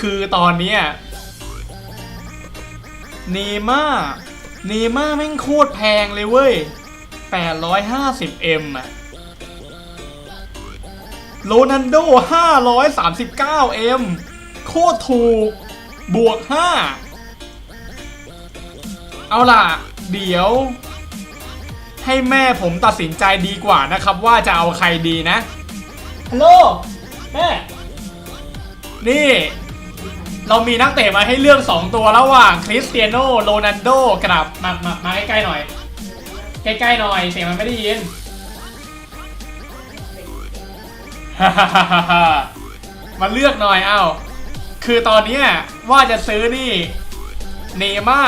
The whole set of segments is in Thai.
คือตอนนี้ยเนม่าเนม่าแม่งโคตรแพงเลยเว้ย 850M อะโรนันโด 539M โคตรถูก บวก 5 เอาล่ะ เดี๋ยว ให้แม่ผมตัดสินใจดีกว่านะครับ ว่าจะเอาใครดีนะ ฮัลโหล แม่ นี่ เรามีนักเตะมาให้เลือก 2 ตัวระหว่างคริสเตียโนโรนัลโดกับมามามาใกล้ๆหน่อย ใกล้ๆหน่อยเสียงมันไม่ได้ยินมาเลือกหน่อยเอ้าคือตอนนี้ว่าจะซื้อนี่เนม่า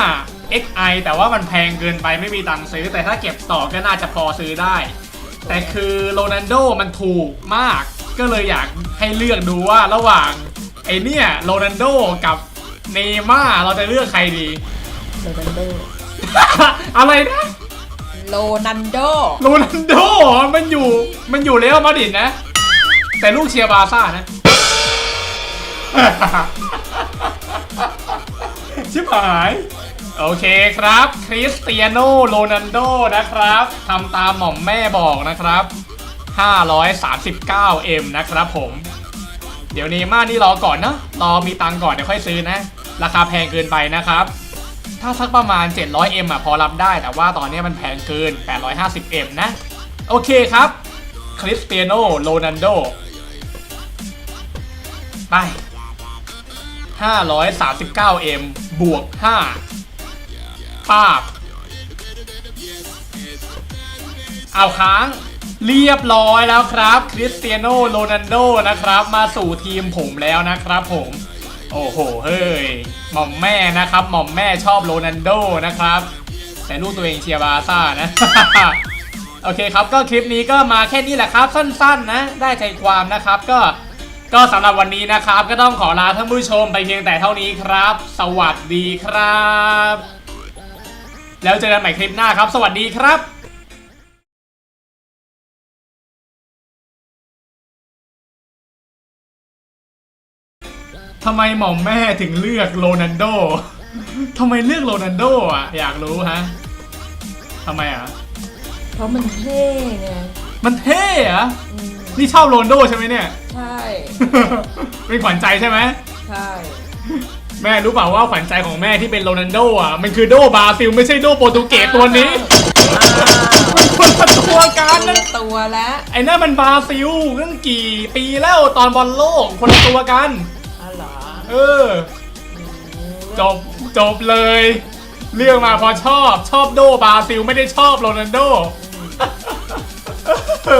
XI แต่ว่ามันแพงเกินไปไม่มีตังค์ซื้อ แต่ถ้าเก็บต่อก็น่าจะพอซื้อได้ แต่คือโรนัลโดมันถูกมาก ก็เลยอยากให้เลือกดูว่าระหว่าง ไอเนี่ยโรนัลโดกับเนม่าเราจะเลือกใครดี โรนัลโดอะไรนะโรนัลโดโรนัลโดมันอยู่มันอยู่เรอัลมาดริดนะ แต่ลูกเชียร์บาร์ซ่านะ ชิบหาย โอเคครับ คริสเตียโนโรนัลโดนะครับทำตามหม่อมแม่บอกนะครับ 539M นะครับผม เดี๋ยวเนม่านี่รอก่อนนะรอมีตังก่อนเดี๋ยวค่อยซื้อนะ ราคาแพงเกินไปนะครับ ถ้าสักประมาณ 700M อะพอรับได้ แต่ว่าตอนนี้มันแพงเกิน 850M นะ โอเคครับ คริสเตียโนโรนัลโด ไป 539M บวก 5ป้าบ เอาค้าง เรียบร้อยแล้วครับ คริสเตียโนโรนัลโดนะครับ มาสู่ทีมผมแล้วนะครับผม โอ้โห เฮ้ย หม่อมแม่นะครับ หม่อมแม่ชอบโรนัลโดนะครับ แต่ลูกตัวเองเชียร์บาร์ซ่านะ โอเคครับ ก็คลิปนี้ก็มาแค่นี้แหละครับ สั้นๆนะ ได้ใจความนะครับ ก็ ก็สำหรับวันนี้นะครับ ก็ต้องขอลาท่านผู้ชมไปเพียงแต่เท่านี้ครับ สวัสดีครับ แล้วเจอกันใหม่คลิปหน้าครับ สวัสดีครับ ทำไมหม่อมแม่ถึงเลือกโรนัลโดทำไมเลือกโรนัลโดอะ อยากรู้ฮะทำไมอะ เพราะมันเท่ไงมันเท่อะอืมนี่ชอบโรนัลโดใช่ไหมเนี่ย ใช่ เป็นขวัญใจใช่ไหม ใช่ แม่รู้เปล่าว่าขวัญใจของแม่ที่เป็นโรนัลโดอะ มันคือโดบราซิลไม่ใช่โดโปรตุเกสตัวนี้มันคนละตัวกันคนนั่นละตัวแล้วไอ้นั่นมันบราซิลนั่นกี่ปีแล้วตอนบอลโลกคนละตัวกันอ๋อ เออ จบจบเลยเรื่องมาพอชอบชอบโดบราซิลไม่ได้ชอบโรนัลโดอ